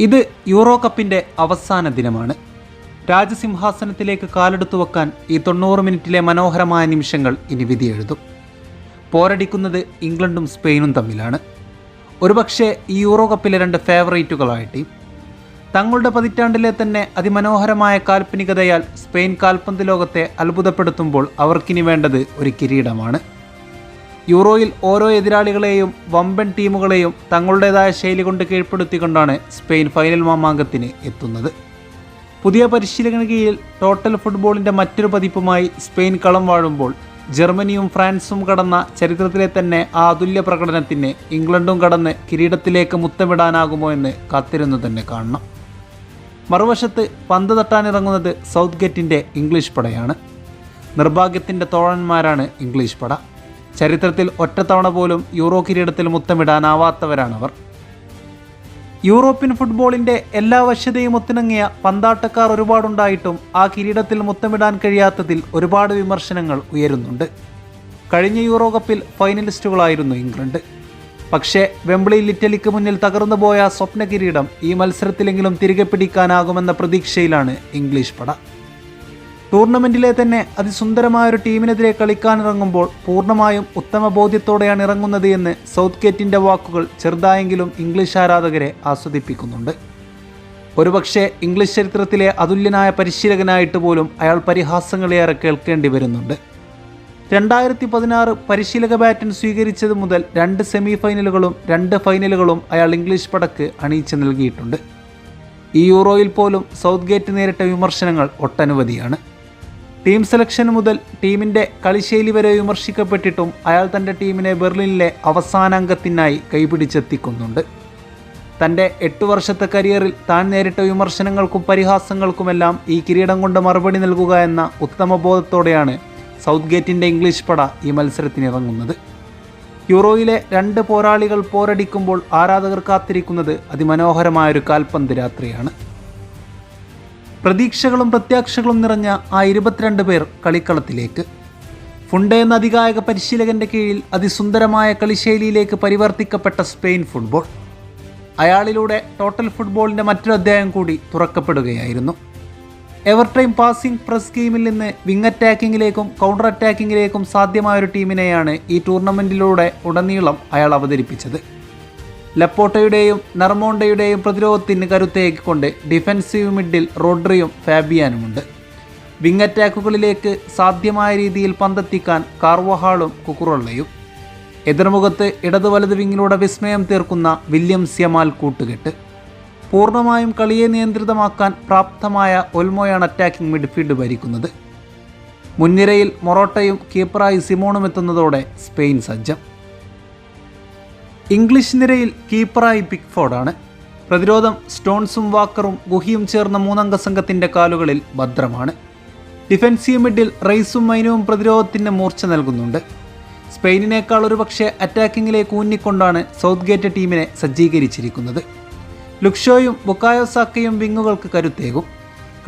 ഇത് യൂറോ കപ്പിന്റെ അവസാന ദിനമാണ്. രാജസിംഹാസനത്തിലേക്ക് കാലെടുത്തു വെക്കാൻ ഈ തൊണ്ണൂറ് മിനിറ്റിലെ മനോഹരമായ നിമിഷങ്ങൾ ഇനി വിധിയെഴുതും. പോരടിക്കുന്നത് ഇംഗ്ലണ്ടും സ്പെയിനും തമ്മിലാണ്. ഒരുപക്ഷെ ഈ യൂറോ കപ്പിലെ രണ്ട് ഫേവറേറ്റുകളായ ടീം. തങ്ങളുടെ പതിറ്റാണ്ടിലെ തന്നെ അതിമനോഹരമായ കാൽപ്പനികതയാൽ സ്പെയിൻ കാൽപന്ത് ലോകത്തെ അത്ഭുതപ്പെടുത്തുമ്പോൾ അവർക്കിനി വേണ്ടത് ഒരു കിരീടമാണ്. യൂറോയിൽ ഓരോ എതിരാളികളെയും വമ്പൻ ടീമുകളെയും തങ്ങളുടേതായ ശൈലി കൊണ്ട് കീഴ്പ്പെടുത്തിക്കൊണ്ടാണ് സ്പെയിൻ ഫൈനൽ മാമാങ്കത്തിന് എത്തുന്നത്. പുതിയ പരിശീലകന കീഴിൽ ടോട്ടൽ ഫുട്ബോളിന്റെ മറ്റൊരു പതിപ്പുമായി സ്പെയിൻ കളം വാഴുമ്പോൾ ജർമ്മനിയും ഫ്രാൻസും കടന്ന ചരിത്രത്തിലെ തന്നെ ആ അതുല്യ പ്രകടനത്തിന് ഇംഗ്ലണ്ടും കടന്ന് കിരീടത്തിലേക്ക് മുത്തമിടാനാകുമോ എന്ന് കാത്തിരുന്നു തന്നെ കാണണം. മറുവശത്ത് പന്ത് തട്ടാനിറങ്ങുന്നത് സൗത്ത് ഗേറ്റിന്റെ ഇംഗ്ലീഷ് പടയാണ്. നിർഭാഗ്യത്തിന്റെ തോഴന്മാരാണ് ഇംഗ്ലീഷ് പട. ചരിത്രത്തിൽ ഒറ്റത്തവണ പോലും യൂറോ കിരീടത്തിൽ മുത്തമിടാനാവാത്തവരാണവർ. യൂറോപ്യൻ ഫുട്ബോളിന്റെ എല്ലാ വശ്യതയും ഒത്തിണങ്ങിയ പന്താട്ടക്കാർ ഒരുപാടുണ്ടായിട്ടും ആ കിരീടത്തിൽ മുത്തമിടാൻ കഴിയാത്തതിൽ ഒരുപാട് വിമർശനങ്ങൾ ഉയരുന്നുണ്ട്. കഴിഞ്ഞ യൂറോ കപ്പിൽ ഫൈനലിസ്റ്റുകളായിരുന്നു ഇംഗ്ലണ്ട്. പക്ഷേ വെമ്പിളിയിൽ ഇറ്റലിക്ക് മുന്നിൽ തകർന്നു പോയ സ്വപ്ന കിരീടം ഈ മത്സരത്തിലെങ്കിലും തിരികെ പിടിക്കാനാകുമെന്ന പ്രതീക്ഷയിലാണ് ഇംഗ്ലീഷ് പട. ടൂർണമെന്റിലെ തന്നെ അതിസുന്ദരമായ ഒരു ടീമിനെതിരെ കളിക്കാനിറങ്ങുമ്പോൾ പൂർണമായും ഉത്തമ ബോധ്യത്തോടെയാണ് ഇറങ്ങുന്നത് എന്ന് സൗത്ത് ഗേറ്റിന്റെ വാക്കുകൾ ചെറുതായെങ്കിലും ഇംഗ്ലീഷ് ആരാധകരെ ആസ്വദിപ്പിക്കുന്നുണ്ട്. ഒരുപക്ഷെ ഇംഗ്ലീഷ് ചരിത്രത്തിലെ അതുല്യനായ പരിശീലകനായിട്ട് പോലും അയാൾ പരിഹാസങ്ങളേറെ കേൾക്കേണ്ടി വരുന്നുണ്ട്. രണ്ടായിരത്തി പതിനാറ് പരിശീലക ബാറ്റൻ സ്വീകരിച്ചത് മുതൽ രണ്ട് സെമി ഫൈനലുകളും രണ്ട് ഫൈനലുകളും അയാൾ ഇംഗ്ലീഷ് പടക്ക് അണിയിച്ചു നൽകിയിട്ടുണ്ട്. ഈ യൂറോയിൽ പോലും സൗത്ത് ഗേറ്റ് നേരിട്ട വിമർശനങ്ങൾ ഒട്ടനവധിയാണ്. ടീം സെലക്ഷൻ മുതൽ ടീമിന്റെ കളിശൈലി വരെ വിമർശിക്കപ്പെട്ടിട്ടും അയാൾ തന്റെ ടീമിനെ ബെർലിനിലെ അവസാന അംഗത്തിനായി കൈപിടിച്ചെത്തിക്കുന്നുണ്ട്. തന്റെ എട്ട് വർഷത്തെ കരിയറിൽ താൻ നേരിട്ട വിമർശനങ്ങൾക്കും പരിഹാസങ്ങൾക്കുമെല്ലാം ഈ കിരീടം കൊണ്ട് മറുപടി നൽകുക എന്ന ഉത്തമബോധത്തോടെയാണ് സൗത്ത് ഗേറ്റിന്റെ ഇംഗ്ലീഷ് പട ഈ മത്സരത്തിനിറങ്ങുന്നത്. യൂറോയിലെ രണ്ട് പോരാളികൾ പോരടിക്കുമ്പോൾ ആരാധകർ കാത്തിരിക്കുന്നത് അതിമനോഹരമായൊരു കാൽപന്ത് രാത്രിയാണ്. പ്രതീക്ഷകളും പ്രത്യാക്ഷകളും നിറഞ്ഞ ആ ഇരുപത്തിരണ്ട് പേർ കളിക്കളത്തിലേക്ക്. ഫുണ്ടെ എന്ന അധികായക പരിശീലകന്റെ കീഴിൽ അതിസുന്ദരമായ കളിശൈലിയിലേക്ക് പരിവർത്തിക്കപ്പെട്ട സ്പെയിൻ ഫുട്ബോൾ. അയാളിലൂടെ ടോട്ടൽ ഫുട്ബോളിന്റെ മറ്റൊരു അധ്യായം കൂടി തുറക്കപ്പെടുകയായിരുന്നു. എവർടൈം പാസിംഗ് പ്രസ് ഗെയിമിൽ നിന്ന് വിങ് അറ്റാക്കിങ്ങിലേക്കും കൗണ്ടർ അറ്റാക്കിങ്ങിലേക്കും സാധ്യമായ ഒരു ടീമിനെയാണ് ഈ ടൂർണമെന്റിലൂടെ ഉടനീളം അയാൾ അവതരിപ്പിച്ചത്. ലപ്പോട്ടയുടെയും നർമോണ്ടയുടെയും പ്രതിരോധത്തിന് കരുത്തേക്കിക്കൊണ്ട് ഡിഫൻസീവ് മിഡിൽ റോഡ്രിയും ഫാബിയാനുമുണ്ട്. വിങ് അറ്റാക്കുകളിലേക്ക് സാധ്യമായ രീതിയിൽ പന്തെത്തിക്കാൻ കാർവഹാളും കുക്കുറള്ളയും എതിർമുഖത്ത് ഇടതു വലത് വിങ്ങിലൂടെ വിസ്മയം തീർക്കുന്ന വില്യം സ്യമാൽ കൂട്ടുകെട്ട്. പൂർണമായും കളിയെ നിയന്ത്രിതമാക്കാൻ പ്രാപ്തമായ ഒൽമോയാണ് അറ്റാക്കിംഗ് മിഡ്ഫീൽഡ് ഭരിക്കുന്നത്. മുൻനിരയിൽ മൊറോട്ടയും കീപ്പറായി സിമോണും എത്തുന്നതോടെ സ്പെയിൻ സജ്ജം. ഇംഗ്ലീഷ് നിരയിൽ കീപ്പറായി പിക്ഫോർഡാണ്. പ്രതിരോധം സ്റ്റോൺസും വാക്കറും ഗുഹിയും ചേർന്ന മൂന്നംഗ സംഘത്തിന്റെ കാലുകളിൽ ഭദ്രമാണ്. ഡിഫൻസീവ് മിഡിൽ റൈസും മൈനവും പ്രതിരോധത്തിന് മൂർച്ച നൽകുന്നുണ്ട്. സ്പെയിനിനേക്കാൾ ഒരുപക്ഷെ അറ്റാക്കിങ്ങിലേക്ക് ഊന്നിക്കൊണ്ടാണ് സൗത്ത് ഗേറ്റ് ടീമിനെ സജ്ജീകരിച്ചിരിക്കുന്നത്. ലുക്ഷോയും ബുക്കായോ സാക്കയും വിങ്ങുകൾക്ക് കരുത്തേകും.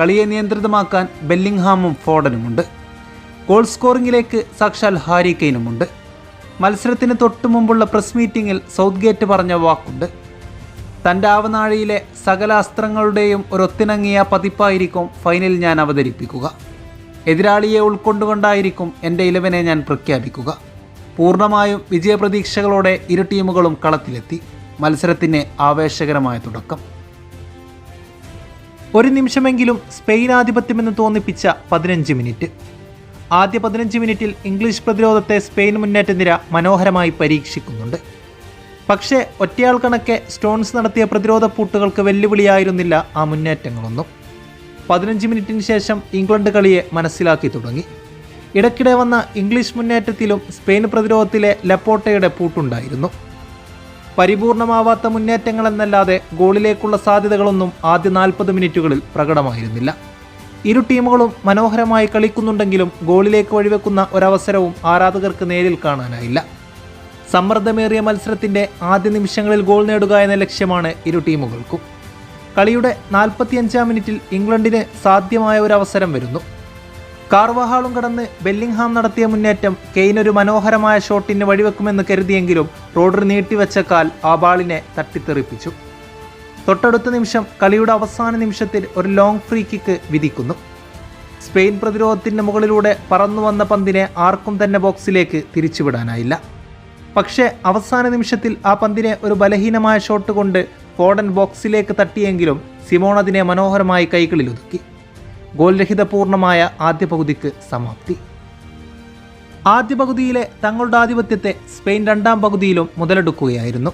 കളിയെ നിയന്ത്രിതമാക്കാൻ ബെല്ലിംഗ്ഹാമും ഫോർഡനുമുണ്ട്. ഗോൾ സ്കോറിംഗിലേക്ക് സാക്ഷാൽ ഹാരി കെയ്നുമുണ്ട് മത്സരത്തിന് തൊട്ടു മുമ്പുള്ള പ്രസ് മീറ്റിംഗിൽ സൗത്ത് ഗേറ്റ് പറഞ്ഞ വാക്കുണ്ട്. തന്റെ ആവനാഴിയിലെ സകല അസ്ത്രങ്ങളുടെയും ഒരൊത്തിണങ്ങിയ പതിപ്പായിരിക്കും ഫൈനൽ ഞാൻ അവതരിപ്പിക്കുക. എതിരാളിയെ ഉൾക്കൊണ്ടുകൊണ്ടായിരിക്കും എന്റെ ഇലവനെ ഞാൻ പ്രഖ്യാപിക്കുക. പൂർണമായും വിജയപ്രതീക്ഷകളോടെ ഇരു ടീമുകളും കളത്തിലെത്തി. മത്സരത്തിന് ആവേശകരമായ തുടക്കം. ഒരു നിമിഷമെങ്കിലും സ്പെയിൻ ആധിപത്യമെന്ന് തോന്നിപ്പിച്ച പതിനഞ്ച് മിനിറ്റ്. ആദ്യ പതിനഞ്ച് മിനിറ്റിൽ ഇംഗ്ലീഷ് പ്രതിരോധത്തെ സ്പെയിൻ മുന്നേറ്റ നിര മനോഹരമായി പരീക്ഷിക്കുന്നുണ്ട്. പക്ഷേ ഒറ്റയാൾ കണക്കെ സ്റ്റോൺസ് നടത്തിയ പ്രതിരോധ പൂട്ടുകൾക്ക് വെല്ലുവിളിയായിരുന്നില്ല ആ മുന്നേറ്റങ്ങളൊന്നും. പതിനഞ്ച് മിനിറ്റിന് ശേഷം ഇംഗ്ലണ്ട് കളിയെ മനസ്സിലാക്കി തുടങ്ങി. ഇടയ്ക്കിടെ വന്ന ഇംഗ്ലീഷ് മുന്നേറ്റത്തിലും സ്പെയിൻ പ്രതിരോധത്തിലെ ലപ്പോട്ടയുടെ പൂട്ടുണ്ടായിരുന്നു. പരിപൂർണമാവാത്ത മുന്നേറ്റങ്ങളെന്നല്ലാതെ ഗോളിലേക്കുള്ള സാധ്യതകളൊന്നും ആദ്യ നാൽപ്പത് മിനിറ്റുകളിൽ പ്രകടമായിരുന്നില്ല. ഇരു ടീമുകളും മനോഹരമായി കളിക്കുന്നുണ്ടെങ്കിലും ഗോളിലേക്ക് വഴിവെക്കുന്ന ഒരവസരവും ആരാധകർക്ക് നേരിൽ കാണാനായില്ല. സമ്മർദ്ദമേറിയ മത്സരത്തിന്റെ ആദ്യ നിമിഷങ്ങളിൽ ഗോൾ നേടുക എന്ന ലക്ഷ്യമാണ് ഇരു ടീമുകൾക്കും. കളിയുടെ നാൽപ്പത്തിയഞ്ചാം മിനിറ്റിൽ ഇംഗ്ലണ്ടിന് സാധ്യമായ ഒരു അവസരം വരുന്നു. കാർവഹാളും കടന്ന് ബെല്ലിംഗ്ഹാം നടത്തിയ മുന്നേറ്റം കെയ്ൻ ഒരു മനോഹരമായ ഷോട്ടിന് വഴിവെക്കുമെന്ന് കരുതിയെങ്കിലും റോഡർ നീട്ടിവെച്ച കാൽ ആ ബാളിനെ തട്ടിത്തെറിപ്പിച്ചു. തൊട്ടടുത്ത നിമിഷം കളിയുടെ അവസാന നിമിഷത്തിൽ ഒരു ലോങ് ഫ്രീ കിക്ക് വിധിക്കുന്നു. സ്പെയിൻ പ്രതിരോധത്തിന്റെ മുകളിലൂടെ പറന്നു വന്ന പന്തിനെ ആർക്കും തന്നെ ബോക്സിലേക്ക് തിരിച്ചുവിടാനായില്ല. പക്ഷേ അവസാന നിമിഷത്തിൽ ആ പന്തിനെ ഒരു ബലഹീനമായ ഷോട്ട് കൊണ്ട് ഫോഡൻ ബോക്സിലേക്ക് തട്ടിയെങ്കിലും സിമോൺ അതിനെ മനോഹരമായി കൈകളിൽ ഒതുക്കി. ഗോൾ രഹിതപൂർണമായ ആദ്യ പകുതിക്ക് സമാപ്തി. ആദ്യ പകുതിയിലെ തങ്ങളുടെ ആധിപത്യത്തെ സ്പെയിൻ രണ്ടാം പകുതിയിലും മുതലെടുക്കുകയായിരുന്നു.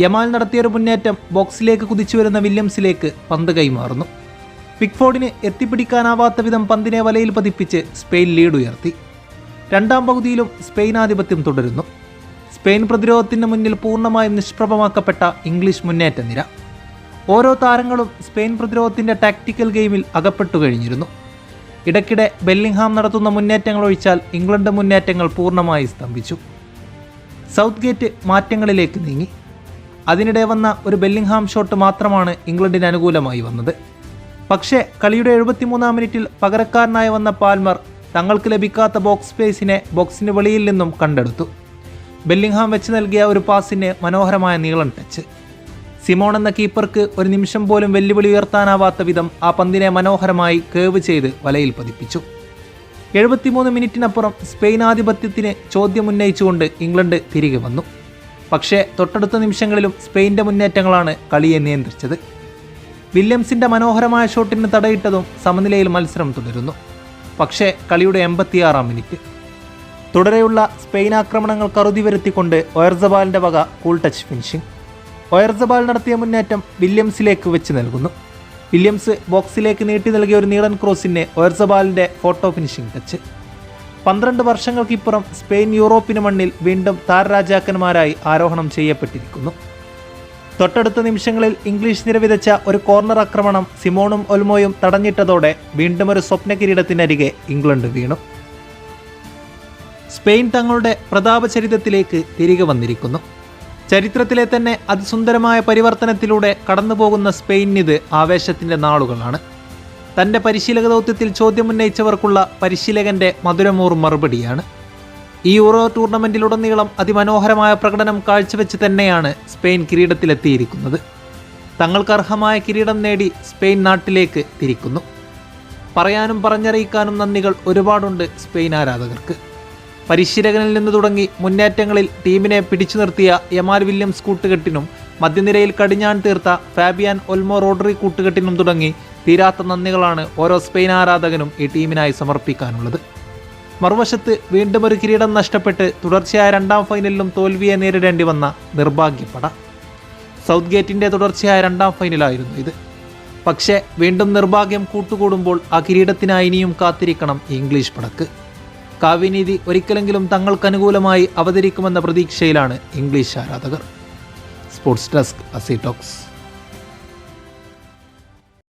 യമാൽ നടത്തിയ ഒരു മുന്നേറ്റം ബോക്സിലേക്ക് കുതിച്ചു വരുന്ന വില്യംസിലേക്ക് പന്ത് കൈമാറുന്നു. പിക്ഫോർഡിന് എത്തിപ്പിടിക്കാനാവാത്ത വിധം പന്തിനെ വലയിൽ പതിപ്പിച്ച് സ്പെയിൻ ലീഡ് ഉയർത്തി രണ്ടാം പകുതിയിലും സ്പെയിൻ ആധിപത്യം തുടരുന്നു. സ്പെയിൻ പ്രതിരോധത്തിന് മുന്നിൽ പൂർണമായും നിഷ്പ്രഭമാക്കപ്പെട്ട ഇംഗ്ലീഷ് മുന്നേറ്റ നിര. ഓരോ താരങ്ങളും സ്പെയിൻ പ്രതിരോധത്തിന്റെ ടാക്ടിക്കൽ ഗെയിമിൽ അകപ്പെട്ടു കഴിഞ്ഞിരുന്നു. ഇടയ്ക്കിടെ ബെല്ലിംഗ്ഹാം നടത്തുന്ന മുന്നേറ്റങ്ങൾ ഒഴിച്ചാൽ ഇംഗ്ലണ്ട് മുന്നേറ്റങ്ങൾ പൂർണമായി സ്തംഭിച്ചു. സൗത്ത് ഗേറ്റ് മാറ്റങ്ങളിലേക്ക് നീങ്ങി. അതിനിടെ വന്ന ഒരു ബെല്ലിംഗ്ഹാം ഷോട്ട് മാത്രമാണ് ഇംഗ്ലണ്ടിന് അനുകൂലമായി വന്നത്. പക്ഷേ കളിയുടെ എഴുപത്തിമൂന്നാം മിനിറ്റിൽ പകരക്കാരനായി വന്ന പാൽമർ തങ്ങൾക്ക് ലഭിക്കാത്ത ബോക്സ് സ്പേസിനെ ബോക്സിന് വെളിയിൽ നിന്നും കണ്ടെടുത്തു. ബെല്ലിംഗ്ഹാം വെച്ച് നൽകിയ ഒരു പാസിന് മനോഹരമായ നീളം ടച്ച്. സിമോൺ എന്ന കീപ്പർക്ക് ഒരു നിമിഷം പോലും വെല്ലുവിളി ഉയർത്താനാവാത്ത വിധം ആ പന്തിനെ മനോഹരമായി കേവ് ചെയ്ത് വലയിൽ പതിപ്പിച്ചു. എഴുപത്തിമൂന്ന് മിനിറ്റിനപ്പുറം സ്പെയിൻ ആധിപത്യത്തിന് ചോദ്യമുന്നയിച്ചുകൊണ്ട് ഇംഗ്ലണ്ട് തിരികെ വന്നു. പക്ഷേ തൊട്ടടുത്ത നിമിഷങ്ങളിലും സ്പെയിന്റെ മുന്നേറ്റങ്ങളാണ് കളിയെ നിയന്ത്രിച്ചത്. വില്യംസിന്റെ മനോഹരമായ ഷോട്ടിന് തടയിട്ടതും സമനിലയിൽ മത്സരം തുടരുന്നു. പക്ഷേ കളിയുടെ എൺപത്തിയാറാം മിനിറ്റ്. തുടരെയുള്ള സ്പെയിൻ ആക്രമണങ്ങൾ കറുതി വരുത്തിക്കൊണ്ട് ഒയർസബാലിന്റെ വക കൂൾ ടച്ച് ഫിനിഷിംഗ്. ഒയർസബാൽ നടത്തിയ മുന്നേറ്റം വില്യംസിലേക്ക് വെച്ച് നൽകുന്നു. വില്യംസ് ബോക്സിലേക്ക് നീട്ടി നൽകിയ ഒരു നീളൻ ക്രോസിന് ഒയർസബാലിന്റെ ഫോട്ടോ ഫിനിഷിംഗ് ടച്ച്. പന്ത്രണ്ട് വർഷങ്ങൾക്കിപ്പുറം സ്പെയിൻ യൂറോപ്പിന് മണ്ണിൽ വീണ്ടും താരരാജാക്കന്മാരായി ആരോഹണം ചെയ്യപ്പെട്ടിരിക്കുന്നു. തൊട്ടടുത്ത നിമിഷങ്ങളിൽ ഇംഗ്ലീഷ് നിരവിതച്ച ഒരു കോർണർ ആക്രമണം സിമോണും ഒൽമോയും തടഞ്ഞിട്ടതോടെ വീണ്ടും ഒരു സ്വപ്ന കിരീടത്തിനരികെ ഇംഗ്ലണ്ട് വീണു. സ്പെയിൻ തങ്ങളുടെ പ്രതാപചരിതത്തിലേക്ക് തിരികെ വന്നിരിക്കുന്നു. ചരിത്രത്തിലെ തന്നെ അതിസുന്ദരമായ പരിവർത്തനത്തിലൂടെ കടന്നുപോകുന്ന സ്പെയിനിത് ആവേശത്തിന്റെ നാളുകളാണ്. തന്റെ പരിശീലക ദൗത്യത്തിൽ ചോദ്യമുന്നയിച്ചവർക്കുള്ള പരിശീലകന്റെ മധുരമൂർ മറുപടിയാണ്. ഈ യൂറോ ടൂർണമെന്റിലുടനീളം അതിമനോഹരമായ പ്രകടനം കാഴ്ചവെച്ച് തന്നെയാണ് സ്പെയിൻ കിരീടത്തിലെത്തിയിരിക്കുന്നത്. തങ്ങൾക്ക് അർഹമായ കിരീടം നേടി സ്പെയിൻ നാട്ടിലേക്ക് തിരിക്കുന്നു. പറയാനും പറഞ്ഞറിയിക്കാനും നന്ദികൾ ഒരുപാടുണ്ട് സ്പെയിൻ ആരാധകർക്ക്. പരിശീലകനിൽ നിന്ന് തുടങ്ങി മുന്നേറ്റങ്ങളിൽ ടീമിനെ പിടിച്ചു നിർത്തിയ യമാൽ വില്യംസ് കൂട്ടുകെട്ടിനും മധ്യനിരയിൽ കടിഞ്ഞാൻ തീർത്ത ഫാബിയാൻ ഒൽമോ റോഡറി കൂട്ടുകെട്ടിനും തുടങ്ങി തീരാത്ത നന്ദികളാണ് ഓരോ സ്പെയിൻ ആരാധകനും ഈ ടീമിനായി സമർപ്പിക്കാനുള്ളത്. മറുവശത്ത് വീണ്ടും ഒരു കിരീടം നഷ്ടപ്പെട്ട് തുടർച്ചയായ രണ്ടാം ഫൈനലിലും തോൽവിയെ നേരിടേണ്ടി വന്ന നിർഭാഗ്യപ്പട. സൗത്ത് ഗേറ്റിന്റെ തുടർച്ചയായ രണ്ടാം ഫൈനലായിരുന്നു ഇത്. പക്ഷേ വീണ്ടും നിർഭാഗ്യം കൂട്ടുകൂടുമ്പോൾ ആ കിരീടത്തിനായി ഇനിയും കാത്തിരിക്കണം ഇംഗ്ലീഷ് പടക്ക്. കാവ്യനീതി ഒരിക്കലെങ്കിലും തങ്ങൾക്കനുകൂലമായി അവതരിക്കുമെന്ന പ്രതീക്ഷയിലാണ് ഇംഗ്ലീഷ് ആരാധകർ. സ്പോർട്സ് ഡെസ്ക് അസി ടോക്സ്